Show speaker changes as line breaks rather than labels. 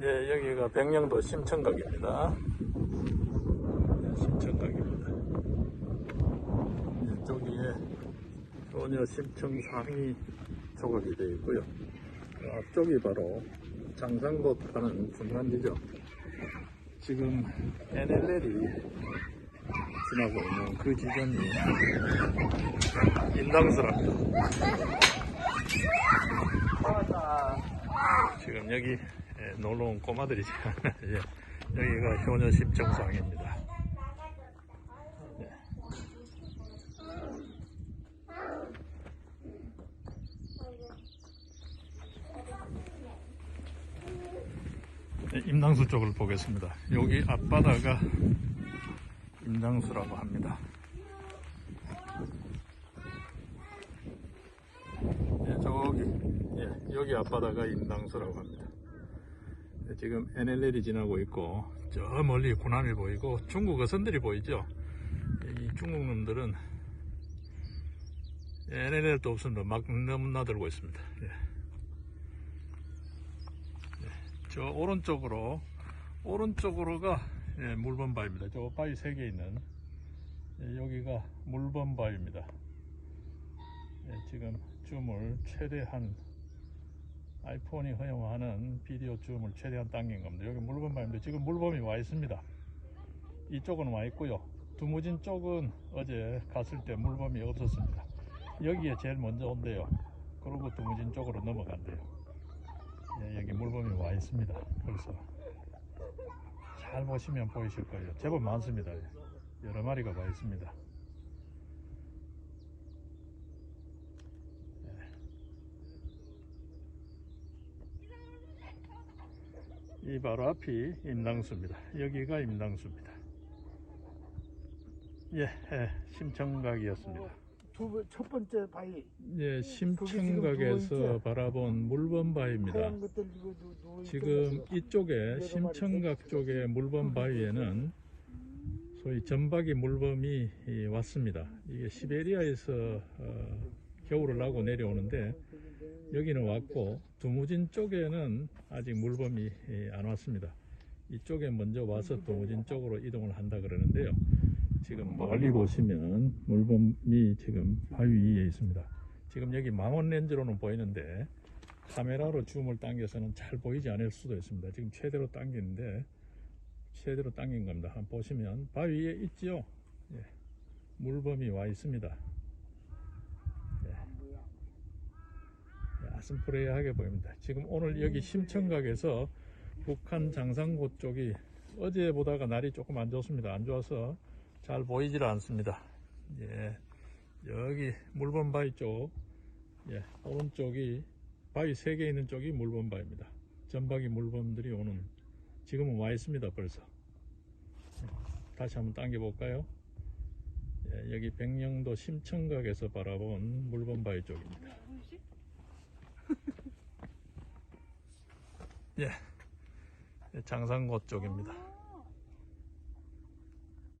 네, 여기가 백령도 심청각입니다. 네, 심청각입니다. 네, 저기에 소녀 심청상이 조각이 되어 있고요. 그 앞쪽이 바로 장상곳 하는 중간지죠. 지금 NLL이 지나고 있는 그 지점이 인당수랍니다. 지금 여기 예, 놀러 온 꼬마들이 지금 예, 여기가 효녀 심청상입니다. 네. 네, 임당수 쪽을 보겠습니다. 여기 앞바다가 임당수라고 합니다. 예, 저기 예, 여기 앞바다가 임당수라고 합니다. 네, 지금 NLL이 지나고 있고 저 멀리 군함이 보이고 중국 어선들이 보이죠. 이 중국 놈들은 NLL도 없습니다. 막 넘나들고 있습니다. 예. 저 오른쪽으로 오른쪽으로가 예, 물범 바위입니다. 저 바위 세개 있는 예, 여기가 물범 바위입니다. 예, 지금 줌을 최대한 아이폰이 허용하는 비디오 줌을 최대한 당긴 겁니다. 여기 물범 바위인데 지금 물범이 와 있습니다. 이쪽은 와 있고요. 두무진 쪽은 어제 갔을 때 물범이 없었습니다. 여기에 제일 먼저 온대요. 그리고 두무진 쪽으로 넘어간대요. 예, 여기 물범이 와 있습니다. 벌써 잘 보시면 보이실 거예요. 제법 많습니다. 예. 여러 마리가 와 있습니다. 이 바로 앞이 임당수입니다. 여기가 임당수입니다. 예, 예 심청각이었습니다.
두 번- 첫 번째 바위
예, 심청각에서? 바라본 물범 바위입니다.
누, 누워
지금 이쪽에 심청각 쪽에 물범 바위에는 소위 점박이 물범이 이 왔습니다. 이게 시베리아에서 어, 겨울을 나고 내려오는데 여기는 왔고 두무진 쪽에는 아직 물범이 이, 안 왔습니다. 이쪽에 먼저 와서 두무진 쪽으로 이동을 한다 그러는데요. 지금 멀리 보시면 물범이 지금 바위 위에 있습니다. 지금 여기 망원 렌즈로는 보이는데 카메라로 줌을 당겨서는 잘 보이지 않을 수도 있습니다. 지금 최대로 당기는데 최대로 당긴 겁니다. 한번 보시면 바위 위에 있지요. 예. 물범이 와 있습니다. 예. 예, 아슴푸레하게 보입니다. 지금 오늘 여기 심청각에서 북한 장상고 쪽이 어제보다가 날이 조금 안 좋습니다. 안 좋아서 잘 보이질 않습니다. 예. 여기 물범 바위 쪽, 예, 오른쪽이 바위 세개 있는 쪽이 물범바위입니다. 전박이 물범들이 오는 지금은 와 있습니다 벌써. 다시 한번 당겨 볼까요? 예, 여기 백령도 심청각에서 바라본 물범바위 쪽입니다. 예, 예, 장상고 쪽입니다.